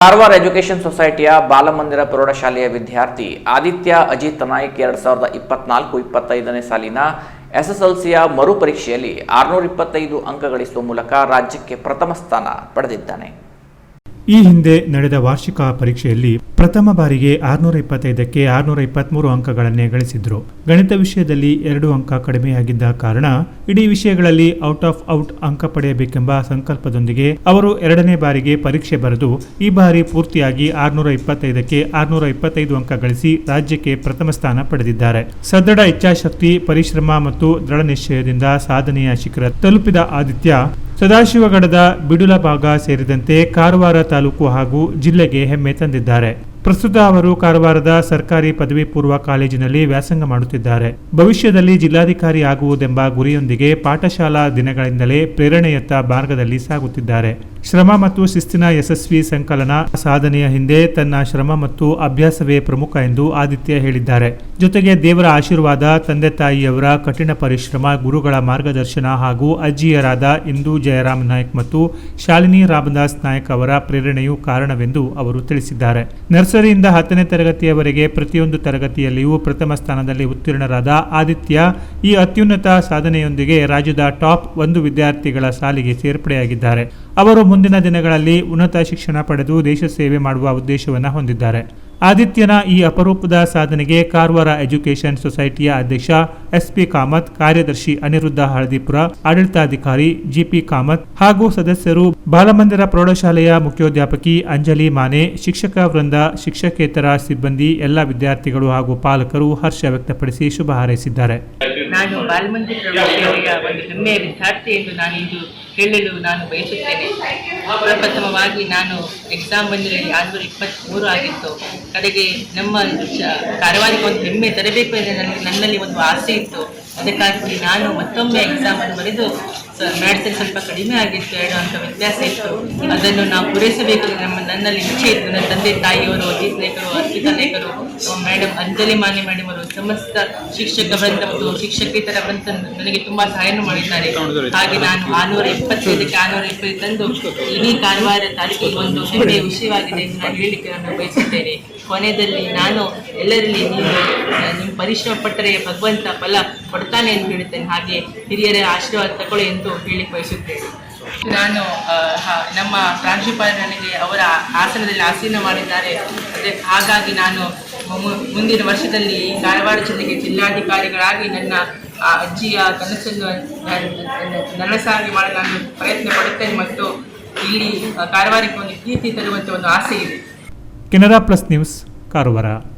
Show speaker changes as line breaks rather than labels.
Karwar education ಸೊಸೈಟಿಯ ಬಾಲಮಂದಿರ ಪ್ರೌಢಶಾಲೆಯ ವಿದ್ಯಾರ್ಥಿ ಆದಿತ್ಯ ಅಜಿತ್ ನಾಯ್ಕ್ ಎರಡ್ ಸಾವಿರದ ಇಪ್ಪತ್ನಾಲ್ಕು ಇಪ್ಪತ್ತೈದನೇ ಸಾಲಿನ ಎಸ್ಎಸ್ಎಲ್ಸಿಯ ಮರುಪರೀಕ್ಷೆಯಲ್ಲಿ ಆರುನೂರ ಇಪ್ಪತ್ತೈದು ಅಂಕ ಗಳಿಸುವ ಮೂಲಕ ರಾಜ್ಯಕ್ಕೆ ಪ್ರಥಮ ಸ್ಥಾನ ಪಡೆದಿದ್ದಾನೆ.
ಈ ಹಿಂದೆ ನಡೆದ ವಾರ್ಷಿಕ ಪರೀಕ್ಷೆಯಲ್ಲಿ ಪ್ರಥಮ ಬಾರಿಗೆ ಆರುನೂರ ಇಪ್ಪತ್ತೈದಕ್ಕೆ ಆರುನೂರ ಇಪ್ಪತ್ಮೂರು ಅಂಕಗಳನ್ನೇ ಗಳಿಸಿದ್ರು. ಗಣಿತ ವಿಷಯದಲ್ಲಿ ಎರಡು ಅಂಕ ಕಡಿಮೆಯಾಗಿದ್ದ ಕಾರಣ ಇಡೀ ವಿಷಯಗಳಲ್ಲಿ ಔಟ್ ಆಫ್ ಔಟ್ ಅಂಕ ಪಡೆಯಬೇಕೆಂಬ ಸಂಕಲ್ಪದೊಂದಿಗೆ ಅವರು ಎರಡನೇ ಬಾರಿಗೆ ಪರೀಕ್ಷೆ ಬರೆದು ಈ ಬಾರಿ ಪೂರ್ತಿಯಾಗಿ ಆರುನೂರ ಇಪ್ಪತ್ತೈದಕ್ಕೆ ಆರುನೂರ ಇಪ್ಪತ್ತೈದು ಅಂಕ ಗಳಿಸಿ ರಾಜ್ಯಕ್ಕೆ ಪ್ರಥಮ ಸ್ಥಾನ ಪಡೆದಿದ್ದಾರೆ. ಸದೃಢ ಇಚ್ಛಾಶಕ್ತಿ, ಪರಿಶ್ರಮ ಮತ್ತು ದೃಢ ನಿಶ್ಚಯದಿಂದ ಸಾಧನೆಯ ಶಿಖರ ತಲುಪಿದ ಆದಿತ್ಯ ಸದಾಶಿವಗಡದ ಬಿಡುಲ ಭಾಗ ಸೇರಿದಂತೆ ಕಾರವಾರ ತಾಲೂಕು ಹಾಗೂ ಜಿಲ್ಲೆಗೆ ಹೆಮ್ಮೆ ತಂದಿದ್ದಾರೆ. ಪ್ರಸ್ತುತ ಅವರು ಕಾರವಾರದ ಸರ್ಕಾರಿ ಪದವಿ ಪೂರ್ವ ಕಾಲೇಜಿನಲ್ಲಿ ವ್ಯಾಸಂಗ ಮಾಡುತ್ತಿದ್ದಾರೆ. ಭವಿಷ್ಯದಲ್ಲಿ ಜಿಲ್ಲಾಧಿಕಾರಿ ಆಗುವುದೆಂಬ ಗುರಿಯೊಂದಿಗೆ ಪಾಠಶಾಲಾ ದಿನಗಳಿಂದಲೇ ಪ್ರೇರಣೆಯತ್ತ ಮಾರ್ಗದಲ್ಲಿ ಸಾಗುತ್ತಿದ್ದಾರೆ. ಶ್ರಮ ಮತ್ತು ಶಿಸ್ತಿನ ಯಶಸ್ವಿ ಸಂಕಲನ ಸಾಧನೆಯ ಹಿಂದೆ ತನ್ನ ಶ್ರಮ ಮತ್ತು ಅಭ್ಯಾಸವೇ ಪ್ರಮುಖ ಎಂದು ಆದಿತ್ಯ ಹೇಳಿದ್ದಾರೆ. ಜೊತೆಗೆ ದೇವರ ಆಶೀರ್ವಾದ, ತಂದೆ ತಾಯಿಯವರ ಕಠಿಣ ಪರಿಶ್ರಮ, ಗುರುಗಳ ಮಾರ್ಗದರ್ಶನ ಹಾಗೂ ಅಜ್ಜಿಯರಾದ ಇಂದು ಜಯರಾಮ್ ನಾಯಕ್ ಮತ್ತು ಶಾಲಿನಿ ರಾಮದಾಸ್ ನಾಯಕ್ ಅವರ ಪ್ರೇರಣೆಯೂ ಕಾರಣವೆಂದು ಅವರು ತಿಳಿಸಿದ್ದಾರೆ. ನರ್ಸರಿಯಿಂದ ಹತ್ತನೇ ತರಗತಿಯವರೆಗೆ ಪ್ರತಿಯೊಂದು ತರಗತಿಯಲ್ಲಿಯೂ ಪ್ರಥಮ ಸ್ಥಾನದಲ್ಲಿ ಉತ್ತೀರ್ಣರಾದ ಆದಿತ್ಯ ಈ ಅತ್ಯುನ್ನತ ಸಾಧನೆಯೊಂದಿಗೆ ರಾಜ್ಯದ ಟಾಪ್ ಒಂದು ವಿದ್ಯಾರ್ಥಿಗಳ ಸಾಲಿಗೆ ಸೇರ್ಪಡೆಯಾಗಿದ್ದಾರೆ. ಅವರು ಮುಂದಿನ ದಿನಗಳಲ್ಲಿ ಉನ್ನತ ಶಿಕ್ಷಣ ಪಡೆದು ದೇಶ ಸೇವೆ ಮಾಡುವ ಉದ್ದೇಶವನ್ನು ಹೊಂದಿದ್ದಾರೆ. ಆದಿತ್ಯನ ಈ ಅಪರೂಪದ ಸಾಧನೆಗೆ ಕಾರವಾರ ಎಜುಕೇಷನ್ ಸೊಸೈಟಿಯ ಅಧ್ಯಕ್ಷ ಎಸ್ಪಿ ಕಾಮತ್, ಕಾರ್ಯದರ್ಶಿ ಅನಿರುದ್ಧ ಹಳದಿಪುರ, ಆಡಳಿತಾಧಿಕಾರಿ ಜಿಪಿ ಕಾಮತ್ ಹಾಗೂ ಸದಸ್ಯರು ಬಾಲಮಂದಿರ ಪ್ರೌಢಶಾಲೆಯ ಮುಖ್ಯೋಧ್ಯಾಪಕಿ ಅಂಜಲಿ ಮಾನೆ, ಶಿಕ್ಷಕ ವೃಂದ, ಶಿಕ್ಷಕೇತರ ಸಿಬ್ಬಂದಿ, ಎಲ್ಲ ವಿದ್ಯಾರ್ಥಿಗಳು ಹಾಗೂ ಪಾಲಕರು ಹರ್ಷ ವ್ಯಕ್ತಪಡಿಸಿ ಶುಭ ಹಾರೈಸಿದ್ದಾರೆ.
ನಾನು ಬಾಲ್ಮಂದಿರ ಪ್ರೌಢಶಾಲೆಯ ಒಂದು ಹೆಮ್ಮೆಯ ವಿದ್ಯಾರ್ಥಿ ಎಂದು ನಾನು ಇಂದು ಹೇಳಲು ನಾನು ಬಯಸುತ್ತೇನೆ. ಪ್ರಪ್ರಥಮವಾಗಿ ನಾನು ಎಕ್ಸಾಮ್ ಬಂದಿರಲಿ ಆರುನೂರ ಇಪ್ಪತ್ತ್ಮೂರು ಆಗಿತ್ತು. ಕಡೆಗೆ ನಮ್ಮ ಕಾರವಾರಕ್ಕೆ ಒಂದು ಹೆಮ್ಮೆ ತರಬೇಕು ಎಂದು ನನಗೆ ನನ್ನಲ್ಲಿ ಒಂದು ಆಸೆ ಇತ್ತು. ಅದಕ್ಕಾಗಿ ನಾನು ಮತ್ತೊಮ್ಮೆ ಎಕ್ಸಾಮನ್ನು ಬರೆದು ಮ್ಯಾಥ್ಸಲ್ಲಿ ಸ್ವಲ್ಪ ಕಡಿಮೆ ಆಗಿತ್ತು ಹೇಳೋ ಅಂತ ವ್ಯತ್ಯಾಸ ಇತ್ತು. ಅದನ್ನು ನಾವು ಪೂರೈಸಬೇಕು ನಮ್ಮ ನನ್ನಲ್ಲಿ ಇಚ್ಛೆ ಇತ್ತು. ನನ್ನ ತಂದೆ, ತಾಯಿಯವರು ಅಜಿತ್ ನಾಯ್ಕರು ಅರ್ಪಿತಾ ನಾಯ್ಕರು ಮೇಡಮ್ ಅಂಜಲಿ ಮಾನ್ಯ ಮೇಡಮ್ ಅವರು ಸಮಸ್ತ ಶಿಕ್ಷಕ ವೃಂದ ಮತ್ತು ಶಿಕ್ಷಕೇತರ ವೃಂದ ನನಗೆ ತುಂಬಾ ಸಹಾಯ ಮಾಡಿದ್ದಾರೆ. ಹಾಗೆ ನಾನು ಆರುನೂರ ಇಪ್ಪತ್ತೈದಕ್ಕೆ ಆರುನೂರ ಇಪ್ಪತ್ತು ತಂದು ಇಡೀ ಕಾರವಾರ ತಾಲೂಕಿಗೆ ಒಂದು ಹೆಮ್ಮೆಯ ವಿಷಯವಾಗಿದೆ ಎಂದು ನಾನು ಹೇಳಲಿಕ್ಕೆ ನಾನು ಬಯಸುತ್ತೇನೆ. ಕೊನೆಯಲ್ಲಿ ನಾನು ಎಲ್ಲರಲ್ಲಿ ನೀವು ಪರಿಶ್ರಮ ಪಟ್ಟರೆ ಭಗವಂತ ಫಲ ಕೊಡ್ತಾನೆ ಎಂದು ಹೇಳುತ್ತೇನೆ. ಹಾಗೆ ಹಿರಿಯರ ಆಶೀರ್ವಾದ ತಗೊಳ್ಳಿ ಎಂದು ಹೇಳಿ ಬಯಸುತ್ತೇನೆ. ನಾನು ನಮ್ಮ ಪ್ರಾಂಶುಪಾಲ ನನಗೆ ಅವರ ಆಸನದಲ್ಲಿ ಆಸೀನ ಮಾಡಿದ್ದಾರೆ. ಅದೇ ಹಾಗಾಗಿ ನಾನು ಮು- ಮುಂದಿನ ವರ್ಷದಲ್ಲಿ ಈ ಕಾರವಾರ ಜಿಲ್ಲೆಗೆ ಜಿಲ್ಲಾಧಿಕಾರಿಗಳಾಗಿ ನನ್ನ ಆ ಅಜ್ಜಿಯ ಕನಸನ್ನು ನನಸಾಗಿ ಮಾಡಲು ನಾನು ಪ್ರಯತ್ನ ಪಡುತ್ತೇನೆ ಮತ್ತು ಇಲ್ಲಿ ಕಾರವಾರಕ್ಕೆ ಒಂದು ಕೀರ್ತಿ ತರುವಂಥ ಒಂದು ಆಸೆ ಇದೆ.
Canara plus news Karwar.